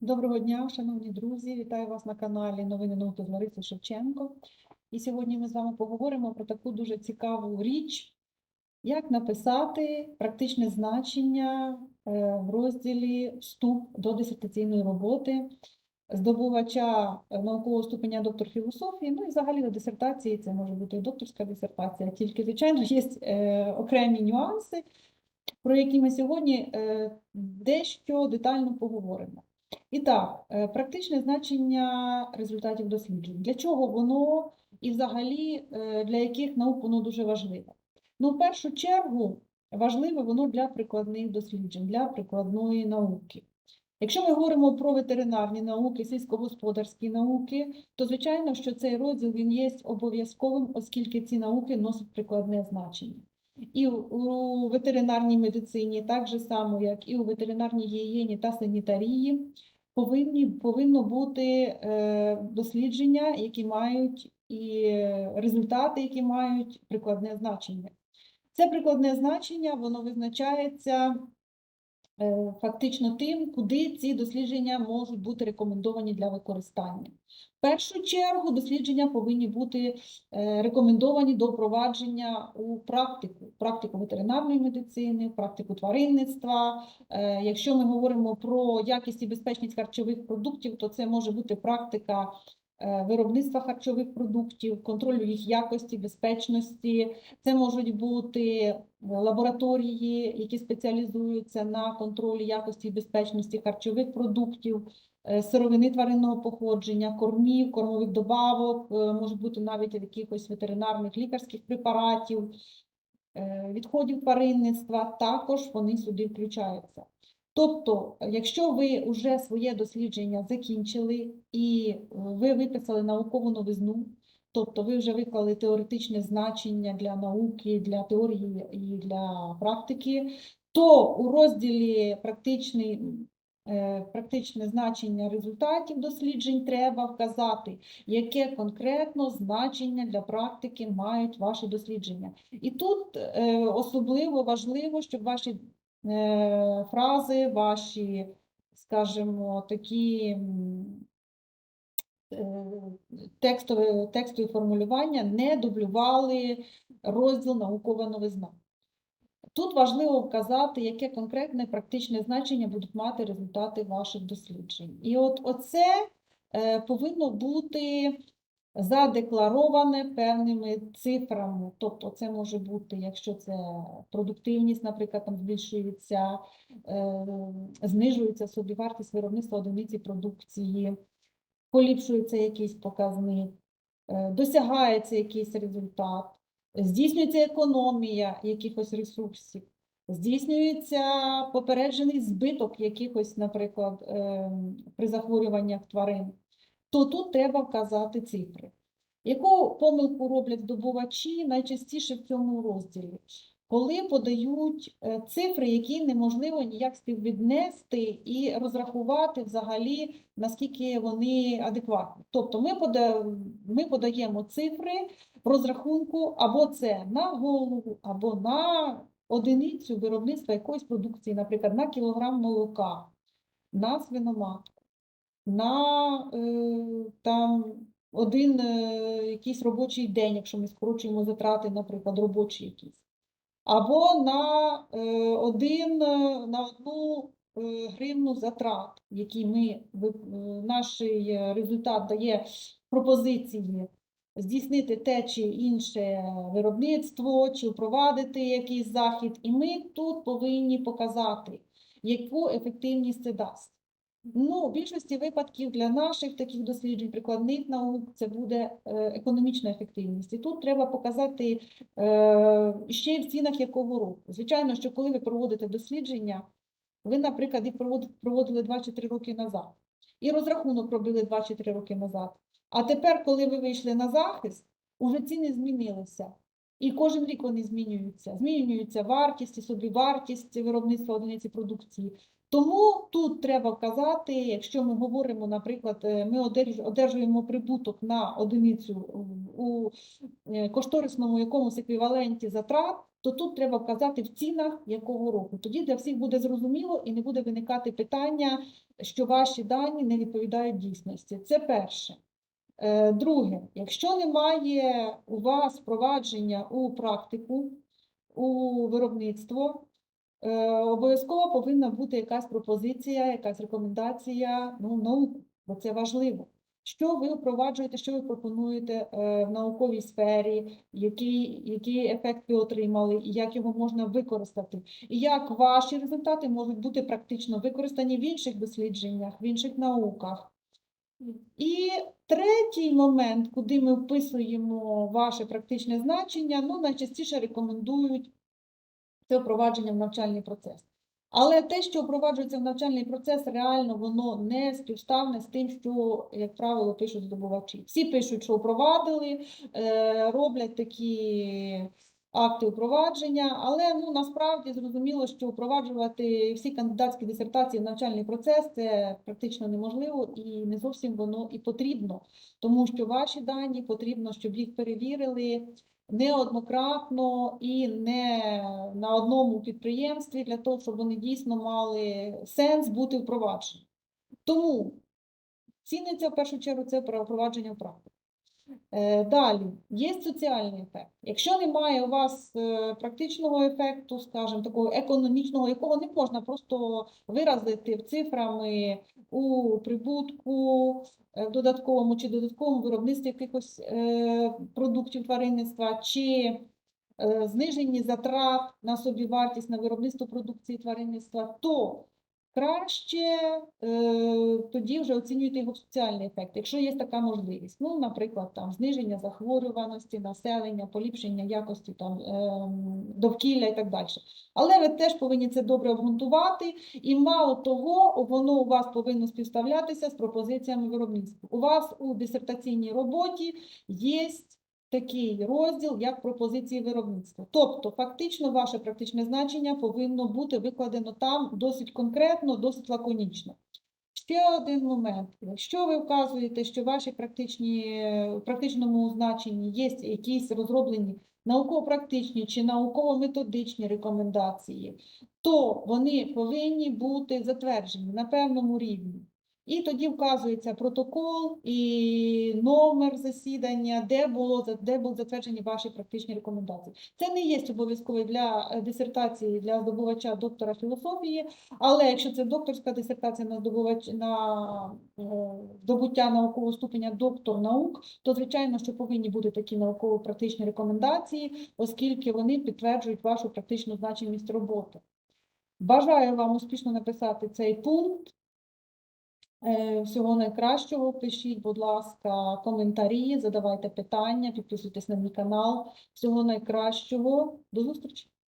Доброго дня, шановні друзі! Вітаю вас на каналі Новини науки з Ларисою Шевченко. І сьогодні ми з вами поговоримо про таку дуже цікаву річ, як написати практичне значення е, в розділі Вступ до дисертаційної роботи здобувача е, наукового ступеня доктор філософії. Ну і взагалі до дисертації це може бути і докторська дисертація, тільки, звичайно, є е, окремі нюанси, про які ми сьогодні дещо детально поговоримо. І так, е, практичне значення результатів досліджень. Для чого воно і взагалі е, для яких наук воно дуже важливе? Ну, в першу чергу, важливе воно для прикладних досліджень, для прикладної науки. Якщо ми говоримо про ветеринарні науки, сільськогосподарські науки, то звичайно, що цей розділ він є обов'язковим, оскільки ці науки носять прикладне значення. І у- ветеринарній медицині, так же само, як і у ветеринарній гігієні та санітарії, повинні, повинно бути е, дослідження, які мають і результати, які мають прикладне значення. Це прикладне значення, воно визначається фактично тим, куди ці дослідження можуть бути рекомендовані для використання. В першу чергу дослідження повинні бути е, рекомендовані до впровадження у практику, практику ветеринарної медицини, практику тваринництва. Е, Якщо ми говоримо про якість і безпечність харчових продуктів, то це може бути практика е, виробництва харчових продуктів, контролю їх якості, безпечності. Це можуть бути е, лабораторії, які спеціалізуються на контролі якості і безпечності харчових продуктів, е, сировини тваринного походження, кормів, кормових добавок, е, можуть бути навіть якихось ветеринарних лікарських препаратів, е, відходів тваринництва, також вони сюди включаються. Тобто, якщо ви вже своє дослідження закінчили і е, ви виписали наукову новизну, тобто ви вже виклали теоретичне значення для науки, для теорії і для практики, то у розділі практичний, е, практичне значення результатів досліджень треба вказати, яке конкретно значення для практики мають ваші дослідження. І тут е, особливо важливо, щоб ваші фрази, ваші, скажімо, такі е, текстові, текстові формулювання не дублювали розділ наукова новизна. Тут важливо вказати, яке конкретне практичне значення будуть мати результати ваших досліджень. І от оце е, повинно бути задеклароване певними цифрами. Тобто це може бути, якщо це продуктивність, наприклад, там збільшується, е, знижується собівартість виробництва одиниці продукції, поліпшується якийсь показник, е, досягається якийсь результат, здійснюється економія якихось ресурсів, здійснюється попереджений збиток якихось, наприклад, ем, при захворюваннях тварин то тут треба вказати цифри. Яку помилку роблять здобувачі найчастіше в цьому розділі? Коли подають е, цифри, які неможливо ніяк співвіднести і розрахувати взагалі, наскільки вони адекватні. Тобто ми, подаємо цифри розрахунку або це на голову, або на одиницю виробництва якоїсь продукції, наприклад, на кілограм молока, на свиноматку на е, там один е, якийсь робочий день, якщо ми скорочуємо затрати, наприклад, робочі якісь. Або на е, один на одну гривну затрат, які ми наш результат дає пропозиції здійснити те чи інше виробництво, чи впровадити якийсь захід, і ми тут повинні показати, яку ефективність це дасть. Ну, в більшості випадків для наших таких досліджень, прикладних наук, це буде е, економічна ефективність. І тут треба показати е, ще в цінах якого року. Звичайно, що коли ви проводите дослідження, ви, наприклад, їх провод- проводили 2 чи 3 роки назад, і розрахунок робили 2 чи 3 роки назад. А тепер, коли ви вийшли на захист, уже ціни змінилися. І кожен рік вони змінюються. Змінюється вартість і собівартість виробництва одиниці продукції. Тому тут треба вказати, якщо ми говоримо, наприклад, е, ми одерж- одержуємо прибуток на одиницю у е, кошторисному якомусь еквіваленті затрат, то тут треба вказати в цінах якого року. Тоді для всіх буде зрозуміло і не буде виникати питання, що ваші дані не відповідають дійсності. Це перше. Е, Друге, якщо немає у вас впровадження у практику, у виробництво, обов'язково повинна бути якась пропозиція, якась рекомендація ну, науку, бо це важливо. Що ви впроваджуєте, що ви пропонуєте е, в науковій сфері, який, який ефект ви отримали, і як його можна використати, і як ваші результати можуть бути практично використані в інших дослідженнях, в інших науках. І третій момент, куди ми вписуємо ваше практичне значення, ну, найчастіше рекомендують це впровадження в навчальний процес. Але те, що впроваджується в навчальний процес, реально воно не співставне з тим, що, як правило, пишуть здобувачі. Всі пишуть, що впровадили, е, роблять такі акти впровадження, але ну, насправді зрозуміло, що впроваджувати всі кандидатські дисертації в навчальний процес це практично неможливо і не зовсім воно і потрібно, тому що ваші дані потрібно, щоб їх перевірили неоднократно і не на одному підприємстві для того, щоб вони дійсно мали сенс бути впроваджені. Тому ціниться в першу чергу це впровадження в практику. Е, Далі є соціальний ефект. Якщо немає у вас е, практичного ефекту, скажімо, такого економічного, якого не можна просто виразити цифрами у прибутку, в додатковому чи додатковому виробництві якихось е, продуктів тваринництва, чи е, зниженні затрат на собівартість на виробництво продукції тваринництва, то краще е, тоді вже оцінюйте його соціальний ефект, якщо є така можливість. Ну, наприклад, там зниження захворюваності населення, поліпшення якості там ем, довкілля і так далі. Але ви теж повинні це добре обґрунтувати, і мало того, воно у вас повинно співставлятися з пропозиціями виробництва. У вас у дисертаційній роботі є такий розділ, як пропозиції виробництва. Тобто, фактично, ваше практичне значення повинно бути викладено там досить конкретно, досить лаконічно. Ще один момент. Якщо ви вказуєте, що в практичному значенні є якісь розроблені науково-практичні чи науково-методичні рекомендації, то вони повинні бути затверджені на певному рівні. І тоді вказується протокол і номер засідання, де було де були затверджені ваші практичні рекомендації. Це не є обов'язково для е, дисертації для здобувача доктора філософії, але якщо це докторська дисертація на здобувач на е, здобуття наукового ступеня доктор наук, то звичайно, що повинні бути такі науково-практичні рекомендації, оскільки вони підтверджують вашу практичну значимість роботи. Бажаю вам успішно написати цей пункт. Е, Всього найкращого. Пишіть, будь ласка, коментарі, задавайте питання, підписуйтесь на мій канал. Всього найкращого. До зустрічі!